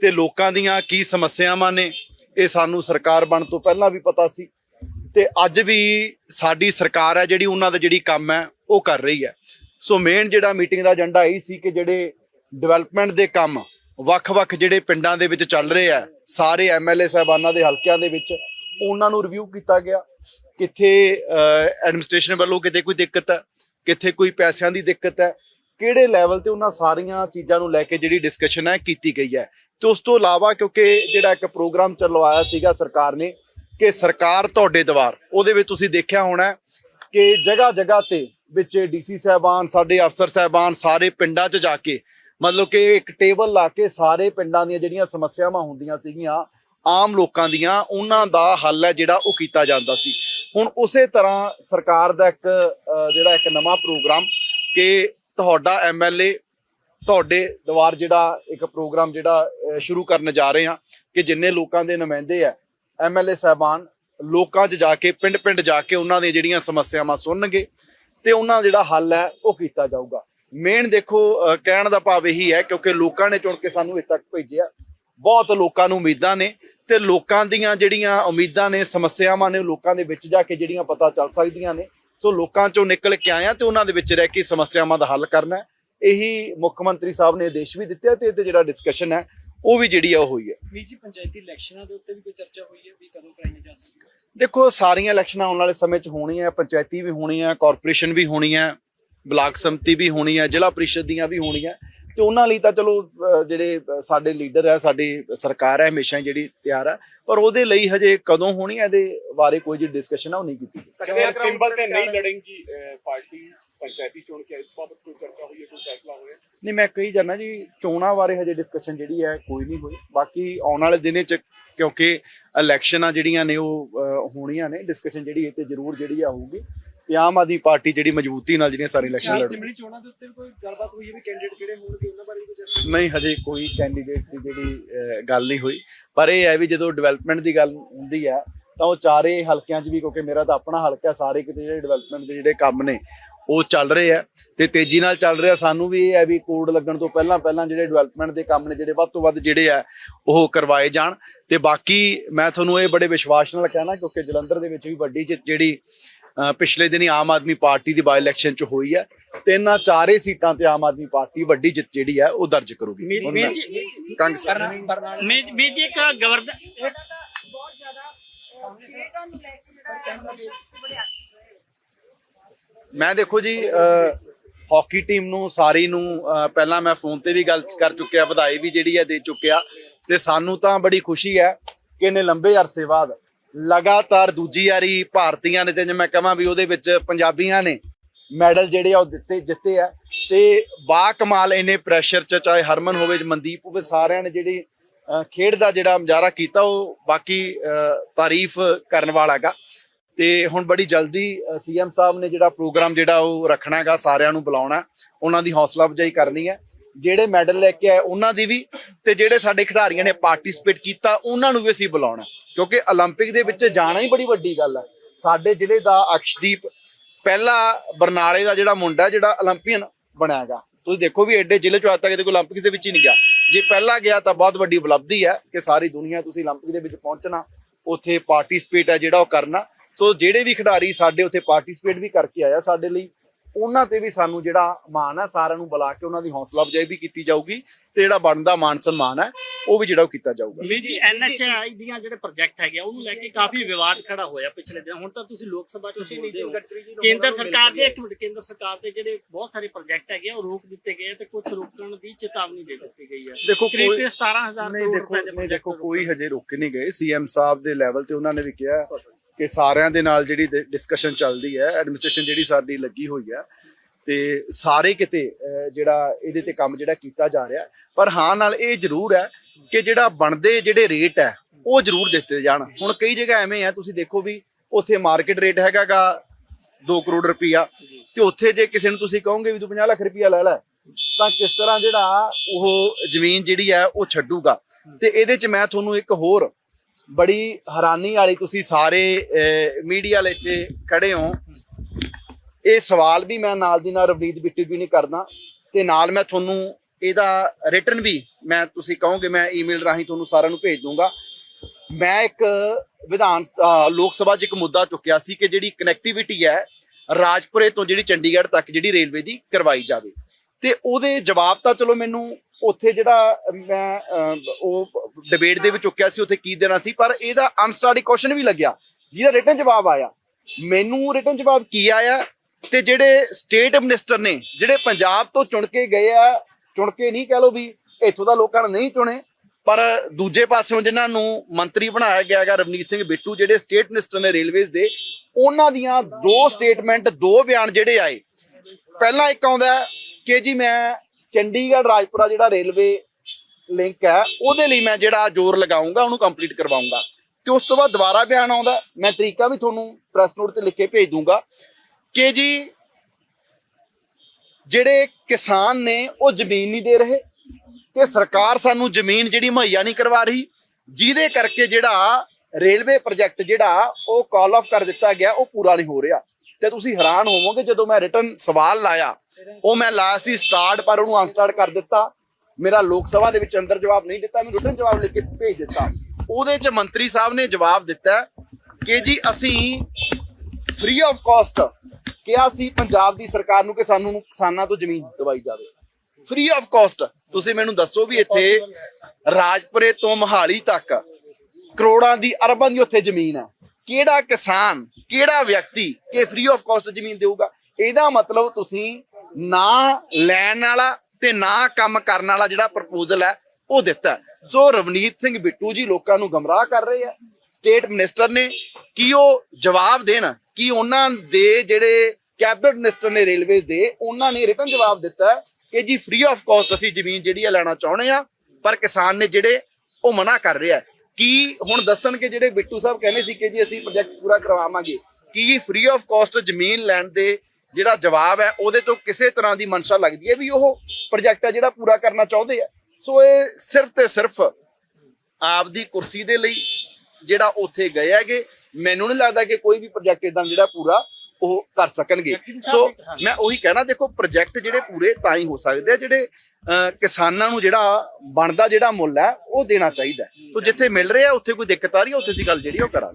ਤੇ ਲੋਕਾਂ ਦੀਆਂ ਕੀ ਸਮੱਸਿਆਵਾਂ ਨੇ, ਇਹ ਸਾਨੂੰ ਸਰਕਾਰ ਬਣ ਤੋਂ ਪਹਿਲਾਂ ਵੀ ਪਤਾ ਸੀ। ਤੇ ਅੱਜ ਵੀ ਸਾਡੀ ਸਰਕਾਰ ਹੈ ਜਿਹੜੀ ਉਹਨਾਂ ਦਾ ਜਿਹੜੀ ਕੰਮ ਹੈ, ਉਹ ਕਰ ਰਹੀ ਹੈ। ਸੋ ਮੇਨ ਜਿਹੜਾ ਮੀਟਿੰਗ ਦਾ ਏਜੰਡਾ ਇਹ ਸੀ ਕਿ ਜਿਹੜੇ ਡਿਵੈਲਪਮੈਂਟ ਦੇ ਕੰਮ ਵੱਖ-ਵੱਖ ਜਿਹੜੇ ਪਿੰਡਾਂ ਦੇ ਵਿੱਚ ਚੱਲ ਰਹੇ ਆ ਸਾਰੇ ਐਮਐਲਏ ਸਾਹਿਬਾਨਾਂ ਦੇ ਹਲਕਿਆਂ ਦੇ ਵਿੱਚ, ਉਹਨਾਂ ਨੂੰ ਰਿਵਿਊ ਕੀਤਾ ਗਿਆ। ਕਿੱਥੇ ਐਡਮਿਨਿਸਟ੍ਰੇਸ਼ਨ ਵੱਲੋਂ ਕਿਤੇ ਕੋਈ ਦਿੱਕਤ ਹੈ, ਕਿੱਥੇ ਕੋਈ ਪੈਸਿਆਂ ਦੀ ਦਿੱਕਤ ਹੈ ਕਿਹੜੇ ਲੈਵਲ ਤੇ ਉਹਨਾਂ ਸਾਰੀਆਂ ਚੀਜ਼ਾਂ ਨੂੰ ਲੈ ਕੇ ਜਿਹੜੀ ਡਿਸਕਸ਼ਨ ਹੈ ਕੀਤੀ ਗਈ ਹੈ? ਤੇ ਉਸ ਤੋਂ ਇਲਾਵਾ ਕਿਉਂਕਿ ਜਿਹੜਾ ਇੱਕ ਪ੍ਰੋਗਰਾਮ ਚਲਵਾਇਆ ਸੀਗਾ ਸਰਕਾਰ ਨੇ ਕਿ ਸਰਕਾਰ ਤੁਹਾਡੇ ਦਵਾਰ, ਉਹਦੇ ਵਿੱਚ ਤੁਸੀਂ ਦੇਖਿਆ ਹੋਣਾ ਕਿ ਜਗ੍ਹਾ ਜਗ੍ਹਾ ਤੇ ਵਿੱਚ ਡੀਸੀ ਸਾਹਿਬਾਨ, ਸਾਡੇ ਅਫਸਰ ਸਾਹਿਬਾਨ ਸਾਰੇ ਪਿੰਡਾਂ 'ਚ ਜਾ ਕੇ, ਮਤਲਬ ਕਿ ਇੱਕ ਟੇਬਲ ਲਾ ਕੇ ਸਾਰੇ ਪਿੰਡਾਂ ਦੀਆਂ ਜਿਹੜੀਆਂ ਸਮੱਸਿਆਵਾਂ ਹੁੰਦੀਆਂ ਸੀਗੀਆਂ, ਆਮ ਲੋਕਾਂ ਦੀਆਂ, ਉਹਨਾਂ ਦਾ ਹੱਲ ਹੈ ਜਿਹੜਾ ਉਹ ਕੀਤਾ ਜਾਂਦਾ ਸੀ। ਹੁਣ ਉਸੇ ਤਰ੍ਹਾਂ ਸਰਕਾਰ ਦਾ ਇੱਕ ਜਿਹੜਾ ਇੱਕ ਨਵਾਂ ਪ੍ਰੋਗਰਾਮ ਕਿ ਤੁਹਾਡਾ ਐਮਐਲਏ ਤੁਹਾਡੇ ਦੁਆਰ ਜਿਹੜਾ ਇੱਕ ਪ੍ਰੋਗਰਾਮ ਜਿਹੜਾ ਸ਼ੁਰੂ ਕਰਨ ਜਾ ਰਹੇ ਹਾਂ ਕਿ ਜਿੰਨੇ ਲੋਕਾਂ ਦੇ ਨੁਮਾਇੰਦੇ ਆ ਐਮਐਲਏ ਸਾਹਿਬਾਨ ਲੋਕਾਂ 'ਚ ਜਾ ਕੇ, ਪਿੰਡ-ਪਿੰਡ ਜਾ ਕੇ ਉਹਨਾਂ ਦੀਆਂ ਜਿਹੜੀਆਂ ਸਮੱਸਿਆਵਾਂ ਸੁਣਨਗੇ ਤੇ ਉਹਨਾਂ ਦਾ ਜਿਹੜਾ ਹੱਲ ਹੈ ਉਹ ਕੀਤਾ ਜਾਊਗਾ। ਮੇਨ ਦੇਖੋ ਕਹਿਣ ਦਾ ਭਾਵ ਇਹੀ ਹੈ ਕਿਉਂਕਿ ਲੋਕਾਂ ਨੇ ਚੁਣ ਕੇ ਸਾਨੂੰ ਇੱਥੇ ਤੱਕ ਭੇਜਿਆ। ਬਹੁਤ ਲੋਕਾਂ ਨੂੰ ਉਮੀਦਾਂ ਨੇ ਤੇ ਲੋਕਾਂ ਦੀਆਂ ਜਿਹੜੀਆਂ ਉਮੀਦਾਂ ਨੇ, ਸਮੱਸਿਆਵਾਂ ਨੇ ਲੋਕਾਂ ਦੇ ਵਿੱਚ ਜਾ ਕੇ ਜਿਹੜੀਆਂ ਪਤਾ ਚੱਲ ਸਕਦੀਆਂ ਨੇ। ਸੋ ਲੋਕਾਂ ਚੋਂ ਨਿਕਲ ਕੇ ਆਇਆ ਤੇ ਉਹਨਾਂ ਦੇ ਵਿੱਚ ਰਹਿ ਕੇ ਸਮੱਸਿਆਵਾਂ ਦਾ ਹੱਲ ਕਰਨਾ ਹੈ। ਇਹੀ ਮੁੱਖ ਮੰਤਰੀ ਸਾਹਿਬ ਨੇ ਆਦੇਸ਼ ਵੀ ਦਿੱਤੇ ਆ ਤੇ ਇਹਦੇ ਜਿਹੜਾ ਡਿਸਕਸ਼ਨ ਹੈ ਉਹ ਵੀ ਜਿਹੜੀ ਆ ਉਹ ਹੋਈ ਹੈ। ਵੀਰ ਜੀ ਪੰਚਾਇਤੀ ਇਲੈਕਸ਼ਨਾਂ ਦੇ ਉੱਤੇ ਵੀ ਕੋਈ ਚਰਚਾ ਹੋਈ ਹੈ ਵੀ ਕਦੋਂ ਕਰਾਈਆਂ ਜਾ ਸਕਦੀਆਂ? ਦੇਖੋ ਸਾਰੀਆਂ ਇਲੈਕਸ਼ਨਾਂ ਆਉਣ ਵਾਲੇ ਸਮੇਂ 'ਚ ਹੋਣੀਆਂ ਪੰਚਾਇਤੀ ਵੀ ਹੋਣੀਆਂ ਕਾਰਪੋਰੇਸ਼ਨ ਵੀ ਹੋਣੀਆਂ ਬਲਾਕ ਸੰਮਤੀ ਵੀ ਹੋਣੀ ਹੈ ਜ਼ਿਲ੍ਹਾ ਪ੍ਰੀਸ਼ਦ ਦੀਆਂ ਵੀ ਹੋਣੀਆਂ। ਤੇ ਉਹਨਾਂ ਲਈ ਤਾਂ ਚਲੋ ਜਿਹੜੇ ਸਾਡੇ ਲੀਡਰ ਹੈ ਸਾਡੀ ਸਰਕਾਰ ਹੈ ਹਮੇਸ਼ਾ ਜਿਹੜੀ ਤਿਆਰ ਹੈ ਪਰ ਉਹਦੇ ਲਈ ਹਜੇ ਕਦੋਂ ਹੋਣੀ ਹੈ ਇਹਦੇ ਬਾਰੇ ਕੋਈ ਜਿਹੜੀ ਡਿਸਕਸ਼ਨ ਆ ਉਹ ਨਹੀਂ ਕੀਤੀ। ਗਈ। ਸਿੰਬਲ ਤੇ ਨਹੀਂ ਲੜेंगी ਪਾਰਟੀ ਪੰਚਾਇਤੀ ਚੋਣ ਕੇ ਇਸ ਬਾਬਤ ਕੋਈ ਚਰਚਾ ਹੋਈ ਹੈ ਕੋਈ ਫੈਸਲਾ ਹੋਇਆ? ਨਹੀਂ ਮੈਂ ਕਹੀ ਜਾਣਾ ਜੀ ਚੋਣਾਂ ਬਾਰੇ ਹਜੇ ਡਿਸਕਸ਼ਨ ਜਿਹੜੀ ਹੈ ਕੋਈ ਨਹੀਂ ਹੋਈ। ਬਾਕੀ ਆਉਣ ਵਾਲੇ ਦਿਨੇ ਚ ਕਿਉਂਕਿ ਇਲੈਕਸ਼ਨਾਂ ਜਿਹੜੀਆਂ ਨੇ ਉਹ ਹੋਣੀਆਂ ਨੇ ਡਿਸਕਸ਼ਨ ਜਿਹੜੀ ਇਹ ਤੇ ਜ਼ਰੂਰ ਜਿਹੜੀ ਆ ਹੋਊਗੀ। ਤੇ ਆਮ ਆਦਮੀ ਪਾਰਟੀ ਜਿਹੜੀ ਮਜ਼ਬੂਤੀ ਨਾਲ ਜਿਹੜੀਆਂ ਸਾਰੀ ਇਲੈਕਸ਼ਨ ਲੜੂ ਸਿਮਲੀ ਚੋਣਾਂ ਦੇ ਉੱਤੇ ਕੋਈ ਗੱਲਬਾਤ ਹੋਈ ਹੈ ਵੀ ਕੈਂਡੀਡੇਟ ਕਿਹੜੇ ਹੋਣਗੇ ਉਹਨਾਂ ਬਾਰੇ ਚਰਚਾ? ਨਹੀਂ ਹਜੇ ਕੋਈ ਕੈਂਡੀਡੇਟ ਦੀ ਜਿਹੜੀ ਗੱਲ ਨਹੀਂ ਹੋਈ। ਪਰ ਇਹ ਹੈ ਵੀ ਜਦੋਂ ਡਿਵੈਲਪਮੈਂਟ ਦੀ ਗੱਲ ਹੁੰਦੀ ਹੈ ਤਾਂ ਉਹ ਚਾਰੇ ਹਲਕਿਆਂ 'ਚ ਵੀ ਕਿਉਂਕਿ ਮੇਰਾ ਤਾਂ ਆਪਣਾ ਹਲਕਾ ਸਾਰੇ ਕਿਤੇ ਜਿਹੜੇ ਡਿਵੈਲਪਮੈਂਟ ਦੇ ਜਿਹੜੇ ਕੰਮ ਨੇ ਉਹ ਚੱਲ ਰਹੇ ਆ। ਤੇ ਤੇਜ਼ੀ ਨਾਲ ਚੱਲ ਰਿਹਾ। ਸਾਨੂੰ ਵੀ ਇਹ ਹੈ ਵੀ ਕੋਡ ਲੱਗਣ ਤੋਂ ਪਹਿਲਾਂ ਪਹਿਲਾਂ ਜਿਹੜੇ ਡਿਵੈਲਪਮੈਂਟ ਦੇ ਕੰਮ ਨੇ ਜਿਹੜੇ ਵੱਧ ਤੋਂ ਵੱਧ ਜਿਹੜੇ ਆ ਉਹ ਕਰਵਾਏ ਜਾਣ। ਤੇ ਬਾਕੀ ਮੈਂ ਤੁਹਾਨੂੰ ਇਹ ਬੜੇ ਵਿਸ਼ਵਾਸ ਨਾਲ ਕਹਿਣਾ ਕਿਉਂਕਿ ਜਲੰਧਰ ਦੇ ਵਿੱਚ ਵੀ ਵੱਡੀ ਜਿਹੜੀ ਪਿਛਲੇ ਦਿਨੀ ਆਮ ਆਦਮੀ ਪਾਰਟੀ ਦੀ ਬਾਈ ਇਲੈਕਸ਼ਨ 'ਚ ਹੋਈ ਹੈ ਤੇ ਇਹਨਾਂ ਚਾਰੇ ਸੀਟਾਂ ਤੇ ਆਮ ਆਦਮੀ ਪਾਰਟੀ ਵੱਡੀ ਜਿੱਤ ਜਿਹੜੀ ਹੈ ਉਹ ਦਰਜ ਕਰੂਗੀ। ਮੈਂ- ਜੀ- ਕੰਗ ਸਾਹਿਬ ਮੈਂ ਵੀ ਜੀ ਇੱਕ ਗਵਰਨਰ ਬਹੁਤ ਜ਼ਿਆਦਾ ਅਹ, ਖੇਡਾਂ ਨੂੰ ਲੈ ਕੇ ਜਿਹੜਾ ਹੈ ਬੜੇ ਮੈਂ ਦੇਖੋ ਜੀ ਹਾਕੀ ਟੀਮ ਨੂੰ ਸਾਰੀ ਨੂੰ ਪਹਿਲਾਂ ਮੈਂ ਫੋਨ ਤੇ ਵੀ ਗੱਲ ਕਰ ਚੁੱਕਿਆ ਵਧਾਈ ਵੀ ਜਿਹੜੀ ਹੈ ਦੇ ਚੁੱਕਿਆ ਤੇ ਸਾਨੂੰ ਤਾਂ ਬੜੀ ਖੁਸ਼ੀ ਹੈ ਕਿ ਇਹਨੇ ਲੰਬੇ ਅਰਸੇ ਬਾਅਦ ਲਗਾਤਾਰ ਦੂਜੀ ਵਾਰੀ ਭਾਰਤੀਆਂ ਨੇ ਤੇ ਜੇ ਮੈਂ ਕਹਾਂ ਵੀ ਉਹਦੇ ਵਿੱਚ ਪੰਜਾਬੀਆਂ ਨੇ ਮੈਡਲ ਜਿਹੜੇ ਆ ਉਹ ਦਿੱਤੇ, ਜਿੱਤੇ ਆ। ਤੇ ਬਾ ਕਮਾਲ ਇਹਨੇ ਪ੍ਰੈਸ਼ਰ ਚ, ਚਾਹੇ ਹਰਮਨ ਹੋਵੇ ਮਨਦੀਪ ਹੋਵੇ, ਸਾਰਿਆਂ ਨੇ ਜਿਹੜੀ ਖੇਡ ਦਾ ਜਿਹੜਾ ਮੁਜ਼ਾਹਰਾ ਕੀਤਾ, ਉਹ ਬਾਕੀ ਤਾਰੀਫ ਕਰਨ ਵਾਲਾ ਹੈਗਾ। ਤੇ ਹੁਣ ਬੜੀ ਜਲਦੀ ਸੀਐਮ ਸਾਹਿਬ ਨੇ ਜਿਹੜਾ ਪ੍ਰੋਗਰਾਮ ਜਿਹੜਾ ਉਹ ਰੱਖਣਾ ਹੈਗਾ, ਸਾਰਿਆਂ ਨੂੰ ਬੁਲਾਉਣਾ, ਉਹਨਾਂ ਦੀ ਹੌਸਲਾ ਅਫਜ਼ਾਈ ਕਰਨੀ ਹੈ। ਜਿਹੜੇ ਮੈਡਲ ਲੈ ਕੇ ਆਏ ਉਹਨਾਂ ਦੀ ਵੀ ਤੇ ਜਿਹੜੇ ਸਾਡੇ ਖਿਡਾਰੀਆਂ ਨੇ ਪਾਰਟਿਸਿਪੇਟ ਕੀਤਾ, ਉਹਨਾਂ ਨੂੰ ਵੀ ਅਸੀਂ ਬੁਲਾਉਣਾ ਕਿਉਂਕਿ 올림픽 ਦੇ ਵਿੱਚ ਜਾਣਾ ਹੀ ਬੜੀ ਵੱਡੀ ਗੱਲ ਹੈ। ਸਾਡੇ ਜ਼ਿਲ੍ਹੇ ਦਾ ਅਕਸ਼ਦੀਪ, ਪਹਿਲਾ ਬਰਨਾਲੇ ਦਾ ਜਿਹੜਾ ਮੁੰਡਾ ਜਿਹੜਾ 올림픽ੀਅਨ ਬਣਾਗਾ ਤੁਸੀਂ ਦੇਖੋ ਵੀ ਐਡੇ ਜ਼ਿਲ੍ਹੇ ਚੋਂ ਆਤਾ ਕਿਤੇ ਕੋਈ 올림픽ਸ ਦੇ ਵਿੱਚ ਹੀ ਨਹੀਂ ਗਿਆ। ਜੇ ਪਹਿਲਾ ਗਿਆ ਤਾਂ ਬਹੁਤ ਵੱਡੀ ਉਪਲਬਧੀ ਹੈ ਕਿ ਸਾਰੀ ਦੁਨੀਆ ਤੁਸੀਂ 올림픽 ਦੇ ਵਿੱਚ ਪਹੁੰਚਣਾ, ਉੱਥੇ ਪਾਰਟਿਸਿਪੇਟ ਹੈ ਜਿਹੜਾ ਉਹ ਕਰਨਾ। ਸੋ ਜਿਹੜੇ ਵੀ ਖਿਡਾਰੀ ਸਾਡੇ ਉੱਥੇ ਪਾਰਟਿਸਿਪੇਟ ਵੀ ਕਰਕੇ ਆਇਆ ਸਾਡੇ ਲਈ ਉਹਨਾਂ ਤੇ ਵੀ ਸਾਨੂੰ ਜਿਹੜਾ ਮਾਣ ਹੈ ਸਾਰਿਆਂ ਨੂੰ ਬੁਲਾ ਕੇ ਉਹਨਾਂ ਦੀ ਹੌਸਲਾ ਅਫਜ਼ਾਈ ਵੀ ਕੀਤੀ ਜਾਊਗੀ ਤੇ ਜਿਹੜਾ ਬਣਦਾ ਮਾਣ ਸਨਮਾਨ ਹੈ ਉਹ ਵੀ ਜਿਹੜਾ ਉਹ ਕੀਤਾ ਜਾਊਗਾ। ਵੀ ਜੀ ਐਨਐਚਆਈ ਦੀਆਂ ਜਿਹੜੇ ਪ੍ਰੋਜੈਕਟ ਹੈਗੇ ਆ, ਉਹਨੂੰ ਲੈ ਕੇ ਕਾਫੀ ਵਿਵਾਦ ਖੜਾ ਹੋਇਆ ਪਿਛਲੇ ਦਿਨ। ਹੁਣ ਤਾਂ ਤੁਸੀਂ ਲੋਕ ਸਭਾ ਚ ਤੁਸੀਂ ਨਿਤਿਨ ਗਡਕਰੀ ਜੀ ਨੂੰ ਕੇਂਦਰ ਉਹਨਾਂ ਨੂੰ ਸਰਕਾਰ ਦੇ ਇੱਕ ਮਿੰਟ ਕੇਂਦਰ ਸਰਕਾਰ ਦੇ ਜਿਹੜੇ ਬਹੁਤ ਸਾਰੇ ਪ੍ਰੋਜੈਕਟ ਹੈਗੇ ਆ, ਉਹ ਰੋਕ ਦਿੱਤੇ ਗਏ ਆ ਤੇ ਕੁਝ ਰੋਕਣ ਦੀ ਚੇਤਾਵਨੀ ਦੇ ਦਿੱਤੀ ਗਈ ਹੈ ਦੇਖੋ ਕਰੀਬ ਕੋਈ 17000 ਨਹੀਂ ਕਰੋੜ ਦੇਖੋ ਰੁਪਏ ਦੇ ਨਹੀਂ ਦੇਖੋ ਕੋਈ ਹਜੇ ਰੁਕ ਨਹੀਂ ਗਏ। ਸੀਐਮ ਸਾਹਿਬ ਦੇ ਲੈਵਲ ਤੇ ਉਹਨਾਂ ਨੇ ਵੀ ਕਿਹਾ ਕਿ ਸਾਰਿਆਂ ਦੇ ਨਾਲ ਜਿਹੜੀ ਡਿਸਕਸ਼ਨ ਚੱਲਦੀ ਹੈ ਐਡਮਿਨਿਸਟ੍ਰੇਸ਼ਨ ਜਿਹੜੀ ਸਾਡੀ ਲੱਗੀ ਹੋਈ ਹੈ, ਤੇ ਸਾਰੇ ਕਿਤੇ ਜਿਹੜਾ ਇਹਦੇ ਤੇ ਕੰਮ ਜਿਹੜਾ ਕੀਤਾ ਜਾ ਰਿਹਾ ਪਰ ਹਾਂ ਨਾਲ ਇਹ ਜ਼ਰੂਰ ਹੈ ਕਿ ਜਿਹੜਾ ਬਣਦੇ ਜਿਹੜੇ ਰੇਟ ਹੈ, ਉਹ ਜ਼ਰੂਰ ਦਿੱਤੇ ਜਾਣ। ਹੁਣ ਕਈ ਜਗ੍ਹਾ ਐਵੇਂ ਹੈ, ਤੁਸੀਂ ਦੇਖੋ ਵੀ ਉੱਥੇ ਮਾਰਕੀਟ ਰੇਟ ਹੈਗਾਗਾ 2 ਕਰੋੜ ਰੁਪਈਆ ਤੇ ਉੱਥੇ ਜੇ ਕਿਸੇ ਨੂੰ ਤੁਸੀਂ ਕਹੋਗੇ ਵੀ ਤੂੰ 50 ਲੱਖ ਰੁਪਈਆ ਲੈ ਲੈ, ਤਾਂ ਕਿਸ ਤਰ੍ਹਾਂ ਜਿਹੜਾ ਉਹ ਜ਼ਮੀਨ ਜਿਹੜੀ ਹੈ, ਉਹ ਛੱਡੂਗਾ। ਤੇ ਇਹਦੇ ਚ ਮੈਂ ਤੁਹਾਨੂੰ ਇੱਕ ਹੋਰ ਬੜੀ ਹੈਰਾਨੀ ਵਾਲੀ ਤੁਸੀਂ ਸਾਰੇ ਮੀਡੀਆ ਵਾਲੇ ਚ ਖੜੇ ਹੋ। ਇਹ ਸਵਾਲ ਵੀ ਮੈਂ ਨਾਲ ਦੀ ਨਾਲ ਰਵਨੀਤ ਬਿੱਟੂ ਜੀ ਨਹੀਂ ਕਰਦਾ ਤੇ ਨਾਲ ਮੈਂ ਤੁਹਾਨੂੰ ਇਹਦਾ ਰਿਟਰਨ ਵੀ ਮੈਂ ਤੁਸੀਂ ਕਹੋਗੇ, ਮੈਂ ਈਮੇਲ ਰਾਹੀਂ ਤੁਹਾਨੂੰ ਸਾਰਿਆਂ ਨੂੰ ਭੇਜ ਦੂੰਗਾ। ਮੈਂ ਇੱਕ ਵਿਧਾਨ ਲੋਕ ਸਭਾ 'ਚ ਇੱਕ ਮੁੱਦਾ ਚੁੱਕਿਆ ਸੀ ਕਿ ਜਿਹੜੀ ਕਨੈਕਟੀਵਿਟੀ ਹੈ ਰਾਜਪੁਰੇ ਤੋਂ ਜਿਹੜੀ ਚੰਡੀਗੜ੍ਹ ਤੱਕ ਜਿਹੜੀ ਰੇਲਵੇ ਦੀ ਕਰਵਾਈ ਜਾਵੇ। ਤੇ ਉਹਦੇ ਜਵਾਬ ਤਾਂ ਚਲੋ ਮੈਨੂੰ ਉੱਥੇ ਜਿਹੜਾ ਮੈਂ ਉਹ ਡਿਬੇਟ ਦੇ ਵਿੱਚ ਚੁੱਕਿਆ ਸੀ, ਉੱਥੇ ਕੀ ਦੇਣਾ ਸੀ, ਪਰ ਇਹਦਾ ਅਨਸਟਾਰਡ ਕੁਐਸਚਨ ਵੀ ਲੱਗਿਆ, ਜਿਹਦਾ ਰਿਟਨ ਜਵਾਬ ਆਇਆ। ਮੈਨੂੰ ਰਿਟਨ ਜਵਾਬ ਕੀ ਆਇਆ, ਤੇ ਜਿਹੜੇ ਸਟੇਟ ਮਿਨਿਸਟਰ ਨੇ, ਜਿਹੜੇ ਪੰਜਾਬ ਤੋਂ ਚੁਣ ਕੇ ਗਏ ਆ, ਚੁਣ ਕੇ ਨਹੀਂ ਕਹਿ ਲੋ ਵੀ ਇੱਥੋਂ ਦਾ ਲੋਕਾਂ ਨੇ ਨਹੀਂ ਚੁਣੇ, ਪਰ ਦੂਜੇ ਪਾਸਿਓਂ ਜਿਨ੍ਹਾਂ ਨੂੰ ਮੰਤਰੀ ਬਣਾਇਆ ਗਿਆ ਹੈਗਾ, ਰਵਨੀਤ ਸਿੰਘ ਬਿੱਟੂ, ਜਿਹੜੇ ਸਟੇਟ ਮਿਨਿਸਟਰ ਨੇ ਰੇਲਵੇਜ਼ ਦੇ, ਉਹਨਾਂ ਦੀਆਂ ਦੋ ਸਟੇਟਮੈਂਟ ਦੋ ਬਿਆਨ ਜਿਹੜੇ ਆਏ। ਪਹਿਲਾਂ ਇੱਕ ਆਉਂਦਾ ਕਿ ਜੀ ਮੈਂ ਚੰਡੀਗੜ੍ਹ ਰਾਜਪੁਰਾ ਜਿਹੜਾ ਰੇਲਵੇ ਲਿੰਕ ਹੈ, ਉਹਦੇ ਲਈ ਮੈਂ ਜਿਹੜਾ ਜ਼ੋਰ ਲਗਾਉਂਗਾ, ਉਹਨੂੰ ਕੰਪਲੀਟ ਕਰਵਾਉਂਗਾ। ਤੇ ਉਸ ਤੋਂ ਬਾਅਦ ਦੁਬਾਰਾ ਬਿਆਨ ਆਉਂਦਾ, ਮੈਂ ਤਰੀਕਾ ਵੀ ਤੁਹਾਨੂੰ ਪ੍ਰੈਸ ਨੋਟ ਤੇ ਲਿਖ ਕੇ ਭੇਜ ਦੂੰਗਾ ਕਿ ਜੀ, ਜਿਹੜੇ ਕਿਸਾਨ ਨੇ, ਉਹ ਜ਼ਮੀਨ ਨਹੀਂ ਦੇ ਰਹੇ ਤੇ ਸਰਕਾਰ ਸਾਨੂੰ ਜ਼ਮੀਨ ਜਿਹੜੀ ਮੁਹੱਈਆ ਨਹੀਂ ਕਰਵਾ ਰਹੀ, ਜਿਹਦੇ ਕਰਕੇ ਜਿਹੜਾ ਰੇਲਵੇ ਪ੍ਰੋਜੈਕਟ ਜਿਹੜਾ, ਉਹ ਕਾਲ ਆਫ ਕਰ ਦਿੱਤਾ ਗਿਆ, ਉਹ ਪੂਰਾ ਨਹੀਂ ਹੋ ਰਿਹਾ। ਤੇ ਤੁਸੀਂ ਹੈਰਾਨ ਹੋਵੋਗੇ, ਜਦੋਂ ਮੈਂ ਰਿਟਰਨ ਸਵਾਲ ਲਾਇਆ, ਉਹ ਮੈਂ ਲਾਇਆ ਸੀ ਸਟਾਰਟ ਪਰ ਉਹਨੂੰ ਅਨਸਟਾਰਟ ਕਰ ਦਿੱਤਾ। ਮੇਰਾ ਲੋਕ ਸਭਾ ਦੇ ਵਿੱਚ ਅੰਦਰ ਜਵਾਬ ਨਹੀਂ ਦਿੱਤਾ, ਮੈਨੂੰ ਰਿਟਰਨ ਜਵਾਬ ਲਿਖ ਕੇ ਭੇਜ ਦਿੱਤਾ। ਉਹਦੇ ਚ ਮੰਤਰੀ ਸਾਹਿਬ ਨੇ ਜਵਾਬ ਦਿੱਤਾ ਕਿ ਜੀ ਅਸੀਂ ਫ੍ਰੀ ਆਫ ਕਾਸਟ ਕਿਹਾ ਸੀ ਪੰਜਾਬ ਦੀ ਸਰਕਾਰ ਨੂੰ ਕਿ ਸਾਨੂੰ ਕਿਸਾਨਾਂ ਤੋਂ ਜ਼ਮੀਨ ਦਵਾਈ ਜਾਵੇ। ਫ੍ਰੀ ਆਫ ਕਾਸਟ ਤੁਸੀਂ ਮੈਨੂੰ ਦੱਸੋ ਵੀ ਇੱਥੇ ਰਾਜਪੁਰੇ ਤੋਂ ਮਹਾਲੀ ਤੱਕ ਕਰੋੜਾਂ ਦੀ, ਅਰਬਾਂ ਦੀ ਉੱਥੇ ਜ਼ਮੀਨ ਹੈ। ਕਿਹੜਾ ਕਿਸਾਨ, ਕਿਹੜਾ ਵਿਅਕਤੀ ਕਿ ਫ੍ਰੀ ਆਫ ਕਾਸਟ ਜ਼ਮੀਨ ਦੇਊਗਾ? ਇਹਦਾ ਮਤਲਬ ਤੁਸੀਂ ਨਾ ਲੈਣ ਵਾਲਾ ਤੇ ਨਾ ਕੰਮ ਕਰਨ ਵਾਲਾ ਜਿਹੜਾ ਪ੍ਰਪੋਜ਼ਲ ਹੈ, ਉਹ ਦਿੱਤਾ ਸੋ ਰਵਨੀਤ ਸਿੰਘ ਬਿੱਟੂ ਜੀ ਲੋਕਾਂ ਨੂੰ ਗਮਰਾਹ ਕਰ ਰਹੇ ਆ। ਸਟੇਟ ਮਿਨਿਸਟਰ ਨੇ ਕੀ ਉਹ ਜਵਾਬ ਦੇਣ? ਕੀ ਉਹਨਾਂ ਦੇ ਜਿਹੜੇ ਕੈਬਨਿਟ ਮਿਨਿਸਟਰ ਨੇ ਰੇਲਵੇ ਦੇ, ਉਹਨਾਂ ਨੇ ਰਿਟਨ ਜਵਾਬ ਦਿੱਤਾ ਕਿ ਜੀ ਫ੍ਰੀ ਆਫ ਕਾਸਟ ਅਸੀਂ ਜ਼ਮੀਨ ਜਿਹੜੀ ਆ ਲੈਣਾ ਚਾਹੁੰਦੇ ਆ ਪਰ ਕਿਸਾਨ ਨੇ ਜਿਹੜੇ ਉਹ ਮਨਾ ਕਰ ਰਿਹਾ ਕੀ ਹੁਣ ਦੱਸਣ ਕਿ ਜਿਹੜੇ ਬਿੱਟੂ ਸਾਹਿਬ ਕਹਿੰਦੇ ਸੀ ਕਿ ਜੀ ਅਸੀਂ ਪ੍ਰੋਜੈਕਟ ਪੂਰਾ ਕਰਵਾਵਾਂਗੇ? ਕੀ ਫ੍ਰੀ ਆਫ ਕਾਸਟ ਜ਼ਮੀਨ ਲੈਣ ਦੇ ਜਿਹੜਾ ਜਵਾਬ ਹੈ ਉਹਦੇ ਤੋਂ ਕਿਸੇ ਤਰ੍ਹਾਂ ਦੀ ਮਨਸ਼ਾ ਲੱਗਦੀ ਹੈ ਵੀ ਉਹ ਪ੍ਰੋਜੈਕਟ ਹੈ ਜਿਹੜਾ ਪੂਰਾ ਕਰਨਾ ਚਾਹੁੰਦੇ ਆ। ਸੋ ਇਹ ਸਿਰਫ ਤੇ ਸਿਰਫ ਆਪਦੀ ਕੁਰਸੀ ਦੇ ਲਈ ਜਿਹੜਾ ਉੱਥੇ ਗਏ ਹੈਗੇ ਮੈਨੂੰ ਨਹੀਂ ਲੱਗਦਾ ਕਿ ਕੋਈ ਵੀ ਪ੍ਰੋਜੈਕਟ ਇਦਾਂ ਜਿਹੜਾ ਪੂਰਾ ਉਹ ਕਰ ਸਕਣਗੇ। ਸੋ ਮੈਂ ਉਹੀ ਕਹਿਣਾ ਦੇਖੋ ਪ੍ਰੋਜੈਕਟ ਜਿਹੜੇ ਪੂਰੇ ਤਾਂ ਹੀ ਹੋ ਸਕਦੇ ਆ ਜਿਹੜੇ ਕਿਸਾਨਾਂ ਨੂੰ ਜਿਹੜਾ ਬਣਦਾ ਜਿਹੜਾ ਮੁੱਲ ਹੈ ਉਹ ਦੇਣਾ ਚਾਹੀਦਾ। ਤੋ ਜਿੱਥੇ ਮਿਲ ਰਿਹਾ ਉੱਥੇ ਕੋਈ ਦਿੱਕਤ ਆ ਰਹੀ ਹੈ ਉੱਥੇ ਦੀ ਗੱਲ ਜਿਹੜੀ ਉਹ ਕਰਾਂਗੇ।